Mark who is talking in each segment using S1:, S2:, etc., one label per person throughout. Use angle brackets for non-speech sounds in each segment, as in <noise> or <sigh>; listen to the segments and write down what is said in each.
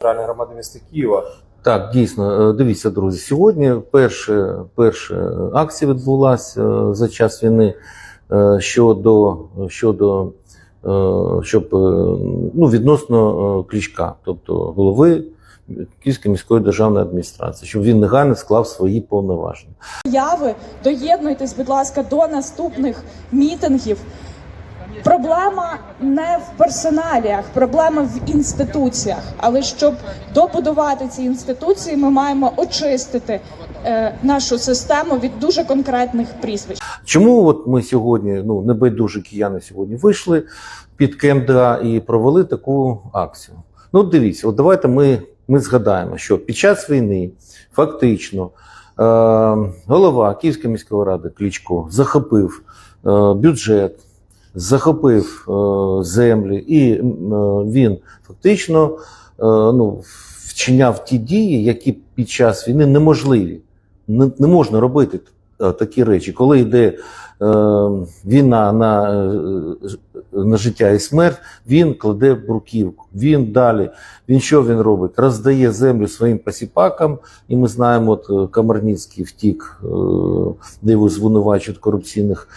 S1: територіальної громади міста Києва.
S2: Так, дійсно, Е, дивіться, друзі. Сьогодні перша, перша акція відбулася е, за час війни е, щодо, щодо щоб ну, відносно Кличка, тобто голови Київської міської державної адміністрації, щоб він негайно склав свої повноваження.
S3: Яви, доєднуйтесь, будь ласка, до наступних мітингів. Проблема не в персоналіях, проблема в інституціях. Але щоб добудувати ці інституції, ми маємо очистити е, нашу систему від дуже конкретних прізвищ.
S2: Чому от ми сьогодні, ну небайдужі кияни сьогодні вийшли під КМДА і провели таку акцію? Ну, дивіться, от давайте ми, ми згадаємо, що під час війни фактично е, голова Київської міської ради Кличко захопив е, бюджет, захопив е, землі, і е, він фактично е, ну, вчиняв ті дії, які під час війни неможливі. Не, не можна робити такі речі, коли йде війна на, на життя і смерть, він кладе бруківку. Він далі. Він що він робить? Роздає землю своїм посіпакам, і ми знаємо, от е, втік, де його звинувачують корупційних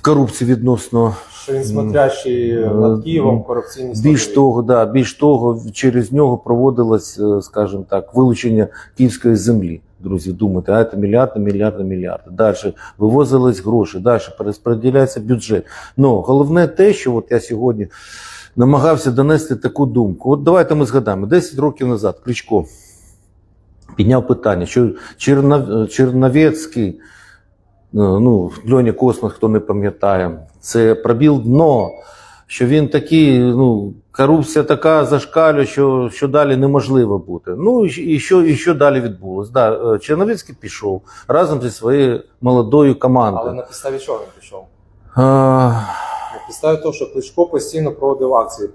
S2: в корупції відносно
S1: Що він смотрящий
S2: Е,
S1: над Києвом корупційні
S2: більш
S1: складові.
S2: того, да, більш того, через нього проводилось, е, скажімо так, вилучення київської землі. Друзі, думайте, а це мільярди, мільярди, мільярди. Далі вивозились гроші, далі перерозподіляється бюджет. Ну головне те, що от я сьогодні намагався донести таку думку. От давайте ми згадаємо 10 років назад Кличко підняв питання, що Чернов... Черновецький, ну Льоня Космос, хто не пам'ятає, це пробіл дно. Що він такий, ну, корупція така зашкалює, що, що далі неможливо бути. Ну і, що, і що далі відбулось? Да, е, Черновицький пішов разом зі своєю молодою командою.
S1: Але на підставі чого він пішов?
S2: А,
S1: На підставі того, що Кличко постійно проводив акції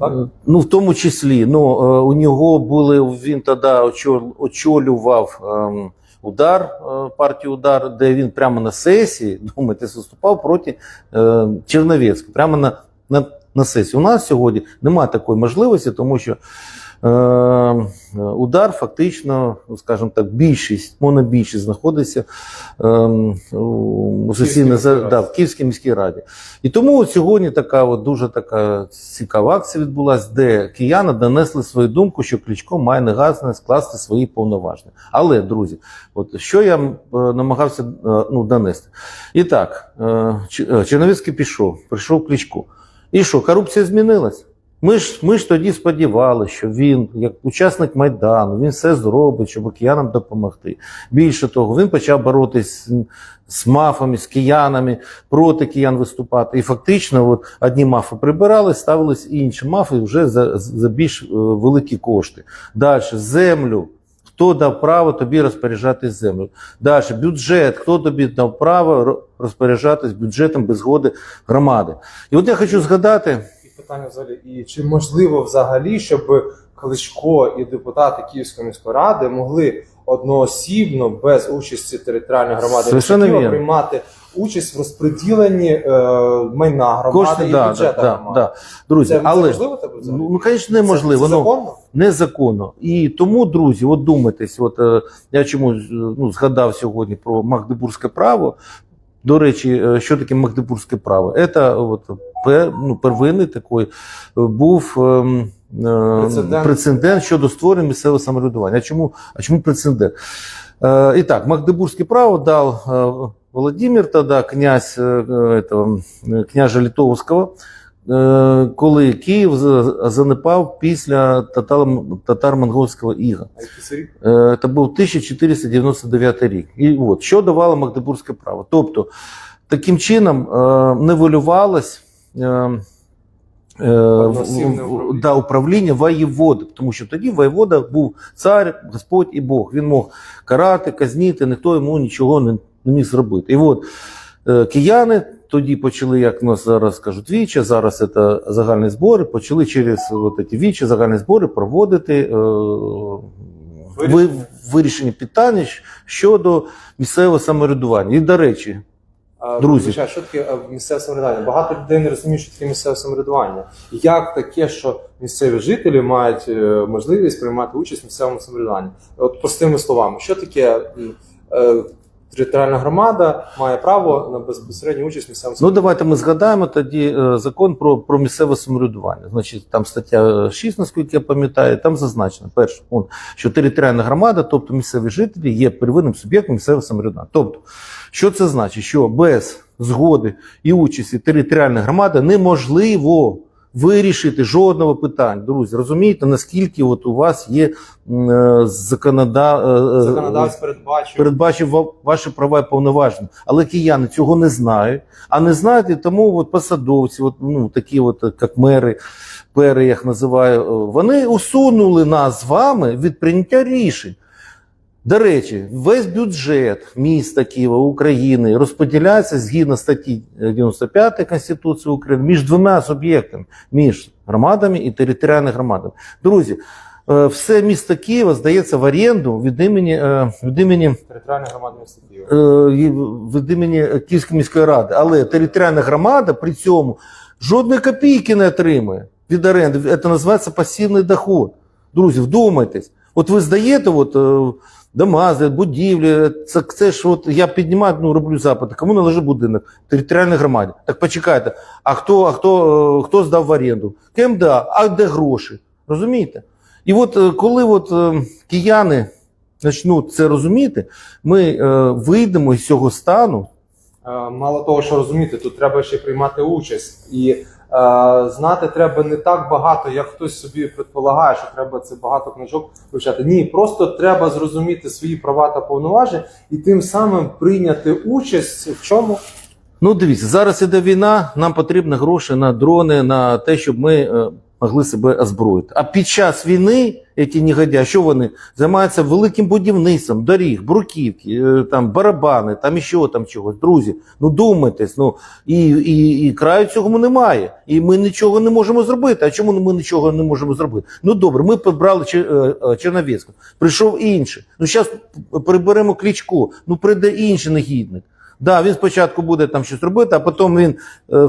S1: так?
S2: Ну, в тому числі, ну, е, у нього були, він тоді очол- очолював ем, удар, партії удар, де він прямо на сесії, <laughs> думаєте, виступав проти е, Черновецького, прямо на, на, на сесії. У нас сьогодні немає такої можливості, тому що е, е, удар фактично, ну, скажімо так, більшість, монобільшість знаходиться ем, у сесійній да, в Київській міській раді. І тому от сьогодні така от дуже така цікава акція відбулася, де кияни донесли свою думку, що Кличко має негайно скласти свої повноваження. Але, друзі, от що я е, намагався е, ну, донести. І так, е, е, Черновицький пішов, прийшов Кличко. І що, корупція змінилась? Ми ж, ми ж тоді сподівалися, що він, як учасник Майдану, він все зробить, щоб киянам допомогти. Більше того, він почав боротись з, мафами, з киянами, проти киян виступати. І фактично, от одні мафи прибирали, ставились інші мафи вже за, за більш е, великі кошти. Далі землю. Хто дав право тобі розпоряджатись землею? Далі бюджет. Хто тобі дав право розпоряджатись бюджетом без згоди громади? І от я хочу згадати.
S1: Питання взагалі, і чи можливо взагалі, щоб Кличко і депутати Київської міської ради могли одноосібно, без участі територіальної громади міста Києва, приймати участь в розподіленні е, майна громади
S2: Кошти,
S1: і
S2: да,
S1: бюджету
S2: да,
S1: громади?
S2: да. Друзі,
S1: Це,
S2: але
S1: це можливо тебе
S2: ну, звісно, неможливо.
S1: Це, це
S2: ну,
S1: законно?
S2: незаконно. І тому, друзі, от думайтесь, от е, я чому е, ну, згадав сьогодні про Магдебурзьке право. До речі, е, що таке Магдебурзьке право? Це от, пер, ну, первинний такий е, був ем, е,
S1: Прецедент.
S2: прецедент щодо створення місцевого самоврядування. А чому, а чому прецедент? Е, і так, Магдебурзьке право дав е, Володимир тоді, князь е, е, этого, е, княжа Литовського, е, коли Київ занепав після татар- татаро-монгольського іга.
S1: Це?
S2: Е, Це був 1499 рік. І от що давало Магдебурзьке право? Тобто, таким чином е, е, е,
S1: управління.
S2: да, управління воєводи, тому що тоді воєвода був цар, Господь і Бог. Він мог карати, казніти, ніхто йому нічого не, не міг зробити. І от е, кияни тоді почали, як нас зараз кажуть, віча, зараз це загальні збори, почали через от ці вічі, загальні збори проводити е,
S1: Вирішення.
S2: вирішення питання щодо місцевого самоврядування. І, до речі,
S1: А,
S2: Друзі.
S1: вибачаю, що таке е, місцеве самоврядування? Багато людей не розуміють, що таке місцеве самоврядування. Як таке, що місцеві жителі мають е, можливість приймати участь в місцевому самоврядуванні? От простими словами, що таке е, територіальна громада має право на безпосередню участь в місцевому
S2: Ну давайте ми згадаємо тоді е, закон про, про місцеве самоврядування. Значить, там стаття 6, наскільки я пам'ятаю, там зазначено перше, що територіальна громада, тобто місцеві жителі, є первинним суб'єктом місцевого самоврядування. Тобто, що це значить? Що без згоди і участі територіальної громади неможливо вирішити жодного питання. Друзі, розумієте, наскільки от у вас є е, законода... е, е,
S1: законодавець передбачив.
S2: передбачив ваші права і повноваження. Але кияни цього не знають. А не знають, і тому от посадовці, от, ну, такі, от, як мери, пери, я їх називаю, вони усунули нас з вами від прийняття рішень. До речі, весь бюджет міста Києва України розподіляється згідно статті 95 Конституції України між двома суб'єктами, між громадами і територіальними громадами. Друзі, е, все місто Києва здається в оренду від імені, е, від імені
S1: Територіальна громада міста Києва.
S2: е, від імені Київської міської ради, але територіальна громада при цьому жодної копійки не отримує від оренди. Це називається пасивний доход. Друзі, вдумайтесь. От ви здаєте от, е, дома, будівлі, це, це ж от я піднімаю, ну, роблю запити, кому належить будинок? Територіальній громаді. Так почекайте, а хто, а хто, е, хто здав в оренду? КМДА, а де гроші? Розумієте? І от е, коли от, е, кияни почнуть це розуміти, ми е, вийдемо з цього стану.
S1: Мало того, що розуміти, тут треба ще приймати участь. І знати треба не так багато, як хтось собі предполагає, що треба це багато книжок вивчати. Ні, просто треба зрозуміти свої права та повноваження і тим самим прийняти участь в чому?
S2: Ну, дивіться, зараз іде війна, нам потрібні гроші на дрони, на те, щоб ми е, могли себе озброїти. А під час війни ці негодяї, що вони займаються великим будівництвом, доріг, бруківки, е, там барабани, там іще там чогось. Друзі, ну думайтесь, ну і, і, і краю цього немає. І ми нічого не можемо зробити. А чому ми нічого не можемо зробити? Ну добре, ми підбрали Чер- е, е, Черновецьку, прийшов інший. Ну зараз приберемо Кличко, ну прийде інший негідник. Да, він спочатку буде там щось робити, а потім він е,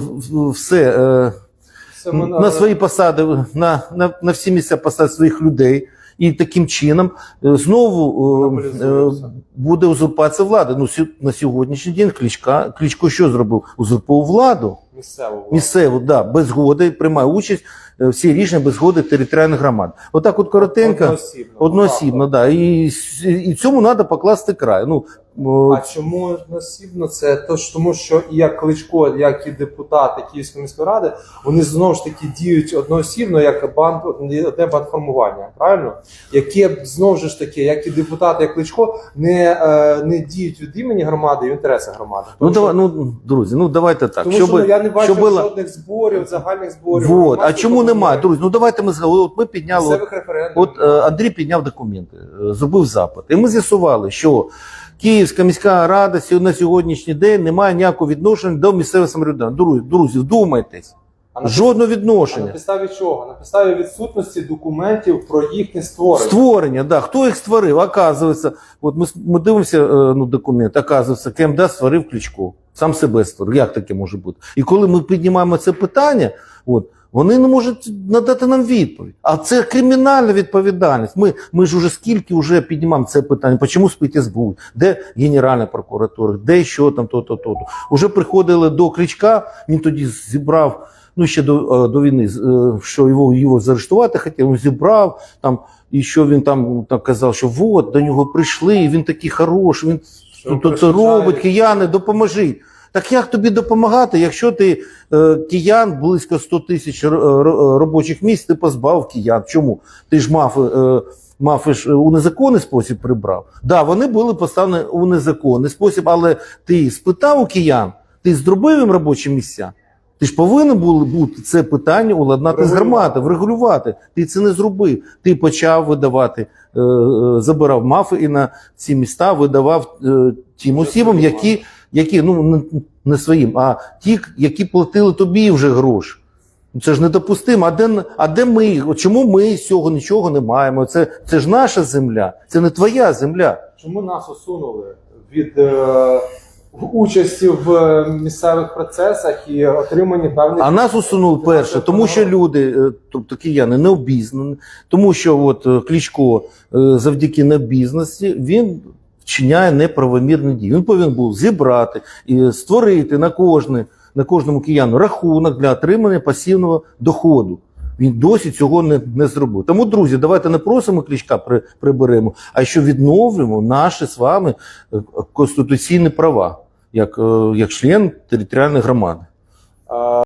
S2: все е, На свої посади, на, на, на всі місця посадить своїх людей. І таким чином е, знову е, е, буде узурпація влади. Ну, на сьогоднішній день Кличка, Кличко що зробив? Узурпував владу.
S1: місцеву владу.
S2: Місцеву, да, без згоди, приймає участь всі рішення без згоди територіальних громад. Отак от коротенько,
S1: Одноосібно.
S2: одноосібно, да. І, і цьому треба покласти край. Ну, о,
S1: А чому одноосібно? Це то ж тому, що і як Кличко, як і депутати Київської міської ради, вони знову ж таки діють одноосібно, як банк одне бандформування, правильно? Яке знову ж таки, як і депутати, як Кличко, не, е, не діють від імені громади і в інтересах громади.
S2: ну,
S1: Тому
S2: давай, ну, друзі, ну давайте так.
S1: Тому
S2: щоб,
S1: що ну, я не бачу
S2: було-
S1: жодних зборів, загальних зборів.
S2: Вот. А чому немає? Друзі, ну давайте ми. От ми підняли. От, от е, Андрій підняв документи, е, зробив запит. І ми з'ясували, що Київська міська рада на сьогоднішній день не має ніякого відношення до місцевого самоврядування. Друзі, друзі, вдумайтесь.
S1: А на
S2: Жодного
S1: А на підставі чого? На підставі відсутності документів про їхнє створення.
S2: Створення, да. Хто їх створив? Оказується, от ми, ми дивимося е, ну, документ, оказується, КМДА створив Кличко. Сам себе створив. Як таке може бути? І коли ми піднімаємо це питання, от, вони не можуть надати нам відповідь. А це кримінальна відповідальність. Ми, ми ж уже скільки вже піднімаємо це питання, чому спить СБУ, де Генеральна прокуратура, де що там, то-то, то-то. Уже приходили до Кличка, він тоді зібрав, ну ще до, е, до війни, е, що його, його заарештувати хотів, він зібрав там, і що він там, там казав, що от до нього прийшли, і він такий хороший, він
S1: Що
S2: то
S1: перешкоджає-
S2: робить, кияни, допоможіть. Так як тобі допомагати, якщо ти е, киян близько 100 тисяч р- робочих місць ти позбавив киян? Чому? Ти ж мав, е, мав ж у незаконний спосіб прибрав. Да, вони були поставлені у незаконний спосіб, але ти спитав у киян, ти зробив їм робочі місця. Ти ж повинен був бути це питання уладнати з громади, врегулювати. Ти це не зробив. Ти почав видавати, е, е, забирав мафи і на ці міста видавав е, тим осібам, які, які ну не, своїм, а ті, які платили тобі вже гроші. Ну, Це ж недопустимо. А де, а де ми? Чому ми з цього нічого не маємо? Це, це ж наша земля, це не твоя земля.
S1: Чому нас усунули від е, участі в е, місцевих процесах і отриманні певних
S2: А нас усунули перше, тому що люди, е, тобто кияни, не обізнані, тому що от е, Кличко завдяки необізнаності він вчиняє неправомірні дії. Він повинен був зібрати і створити на кожне, на кожному кияну рахунок для отримання пасивного доходу. Він досі цього не, не зробив. Тому, друзі, давайте не просимо клічка при, приберемо, а що відновлюємо наші з вами е, конституційні права як, е, як член територіальної громади.